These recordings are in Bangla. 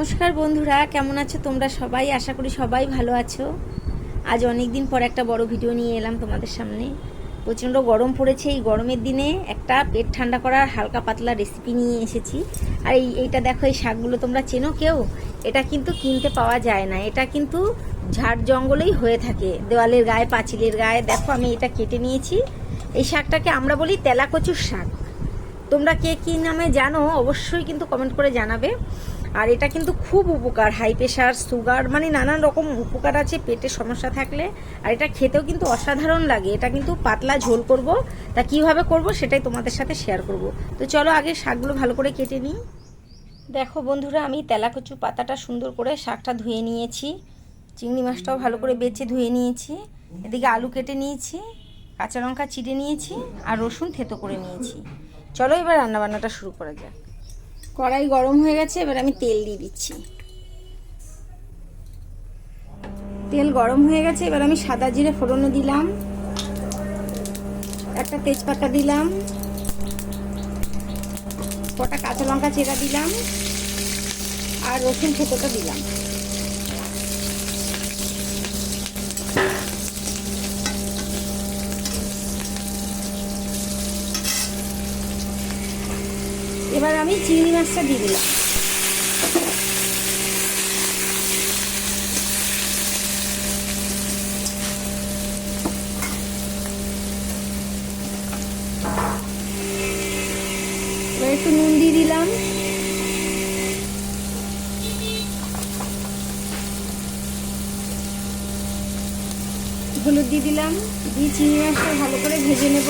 নমস্কার বন্ধুরা, কেমন আছো তোমরা সবাই? আশা করি সবাই ভালো আছো। আজ অনেক দিন পর একটা বড় ভিডিও নিয়ে এলাম তোমাদের সামনে। প্রচণ্ড গরম পড়েছে এই গরমের দিনে। একটা পেট ঠান্ডা করার হালকা পাতলা রেসিপি নিয়ে এসেছি। আর এই, এইটা দেখো, এই শাকগুলো তোমরা চেনো কেউ? এটা কিন্তু কিনতে পাওয়া যায় না। এটা কিন্তু ঝাড় জঙ্গলেই হয়ে থাকে। দেওয়ালের গায়ে, পাঁচিলের গায়ে। দেখো, আমি এটা কেটে নিয়েছি। এই শাকটাকে আমরা বলি তেলাকচুর শাক। তোমরা কে কী নামে জানো, অবশ্যই কিন্তু কমেন্ট করে জানাবে। আর এটা কিন্তু খুব উপকার হাই প্রেশার সুগার মানে নানান রকম উপকার আছে পেটের সমস্যা থাকলে। আর এটা খেতেও কিন্তু অসাধারণ লাগে। এটা কিন্তু পাতলা ঝোল করব। তা কীভাবে করব সেটাই তোমাদের সাথে শেয়ার করব। তো চলো আগে শাকগুলো ভালো করে কেটে নিই। দেখো বন্ধুরা, আমি তেলাকচু পাতাটা সুন্দর করে শাকটা ধুয়ে নিয়েছি। চিংড়ি মাছটাও ভালো করে বেছে ধুয়ে নিয়েছি। এদিকে আলু কেটে নিয়েছি, কাঁচা লঙ্কা চিড়ে নিয়েছি, আর রসুন থেতো করে নিয়েছি। চলো এবার রান্নাবান্নাটা শুরু করা যাক। কড়াই গরম হয়ে গেছে, এবার আমি তেল দিয়ে দিচ্ছি। তেল গরম হয়ে গেছে, এবার আমি সাদা জিরে ফোড়নও দিলাম। একটা তেজপাতা দিলাম। কটা কাঁচা লঙ্কা চেরা দিলাম। আর রসুন ছোটোটা দিলাম। এবার আমি চিংড়ি মাছটা দিয়ে দিলাম। এবার একটু নুন দিয়ে দিলাম। হলুদ দিয়ে দিলাম। দিয়ে চিংড়ি মাছটা ভালো করে ভেজে নেব।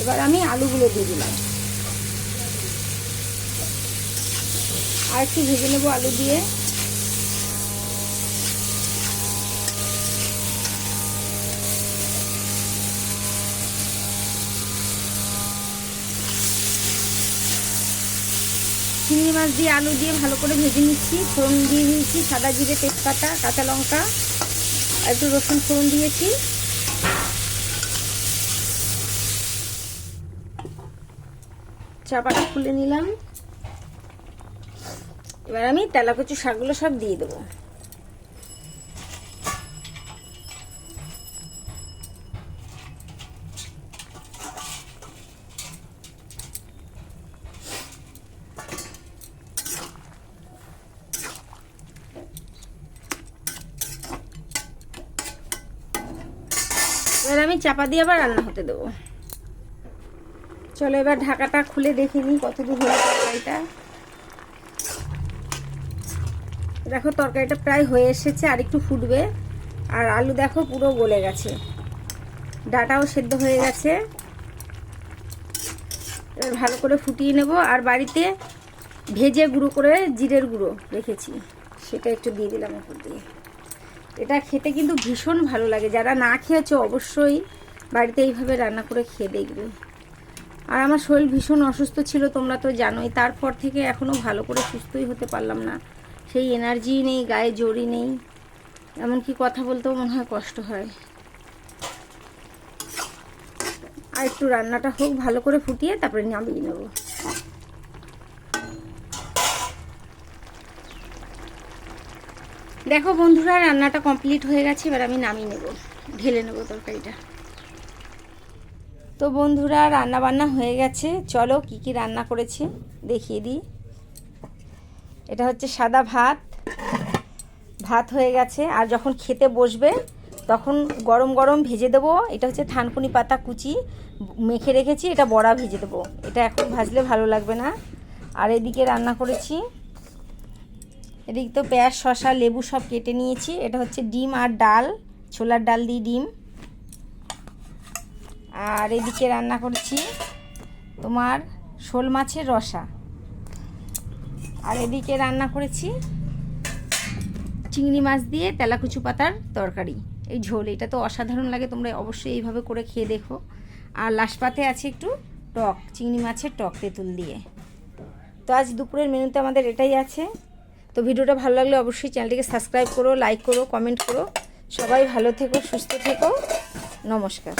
এবার আমি আলুগুলো দিয়ে দিলাম। আর একটু ভেজে নেব আলু দিয়ে। চিংড়ি মাছ দিয়ে আলু দিয়ে ভালো করে ভেজে নিচ্ছি, ফোড়ন দিয়ে দিয়েছি, সাদা জিরে তেজপাতা, কাঁচা লঙ্কা একটু রসুন ফোড়ন দিয়েছি। চাপাটা খুলে নিলাম। এবার আমি তেলাকচু শাকগুলো সব দিয়ে দেবো। এবার আমি চাপা দিয়ে আবার রান্না হতে দেবো। চলো এবার ঢাকাটা খুলে দেখে নিই কতদূর হলো তরকারিটা। দেখো, তরকারিটা প্রায় হয়ে এসেছে আর একটু ফুটবে। আর আলু দেখো পুরো গলে গেছে। ডাটাও সেদ্ধ হয়ে গেছে। এবার ভালো করে ফুটিয়ে নেব। আর বাড়িতে ভেজে গুঁড়ো করে জিরের গুঁড়ো রেখেছি। সেটা একটু দিয়ে দিলাম উপর দিয়ে। এটা খেতে কিন্তু ভীষণ ভালো লাগে। যারা না খেয়েছো অবশ্যই বাড়িতে এইভাবে রান্না করে খেয়ে দেখবে। আর আমার শরীর ভীষণ অসুস্থ ছিল, তোমরা তো জানোই। তারপর থেকে এখনও ভালো করে সুস্থই হতে পারলাম না। সেই এনার্জি নেই, গায়ে জোরই নেই। এমনকি কথা বলতেও মনে হয় কষ্ট হয়। আর একটু রান্নাটা হোক, ভালো করে ফুটিয়ে তারপরে নামিয়ে নেব। দেখো বন্ধুরা, রান্নাটা কমপ্লিট হয়ে গেছে, এবার আমি নামিয়ে নেব। ঢেলে নেব তরকারিটা। তো বন্ধুরা রান্না বান্না হয়ে গেছে। চলো কি কি রান্না করেছি দেখিয়ে দিই। এটা হচ্ছে সাদা ভাত। ভাত হয়ে গেছে। আর যখন খেতে বসবে, তখন গরম গরম ভেজে দেবো। এটা হচ্ছে থানকুনি পাতা কুচি। মেখে রেখেছি, এটা বড়া ভেজে দেবো। এটা এখন ভাজলে ভালো লাগবে না। আর এদিকে রান্না করেছি। এদিকে তো পেঁয়াজ শশা লেবু সব কেটে নিয়েছি। এটা হচ্ছে ডিম আর ডাল। ছোলার ডাল দিয়ে ডিম। আর এদিকে রান্না করেছি তোমার শোল মাছের রসা। আর এদিকে রান্না করেছি চিংড়ি মাছ দিয়ে তেলাকুচু পাতার তরকারি। এই ঝোল, এটা তো অসাধারণ লাগে, তোমরা অবশ্যই এইভাবে করে খেয়ে দেখো। আর লাস্ট পাতে আছে একটু টক, চিংড়ি মাছের টক তেঁতুল দিয়ে। তো আজ দুপুরের মেনুতে আমাদের এটাই আছে। তো ভিডিওটা ভালো লাগলে অবশ্যই চ্যানেলটিকে সাবস্ক্রাইব করো, লাইক করো, কমেন্ট করো। সবাই ভালো থেকো, সুস্থ থেকো। নমস্কার।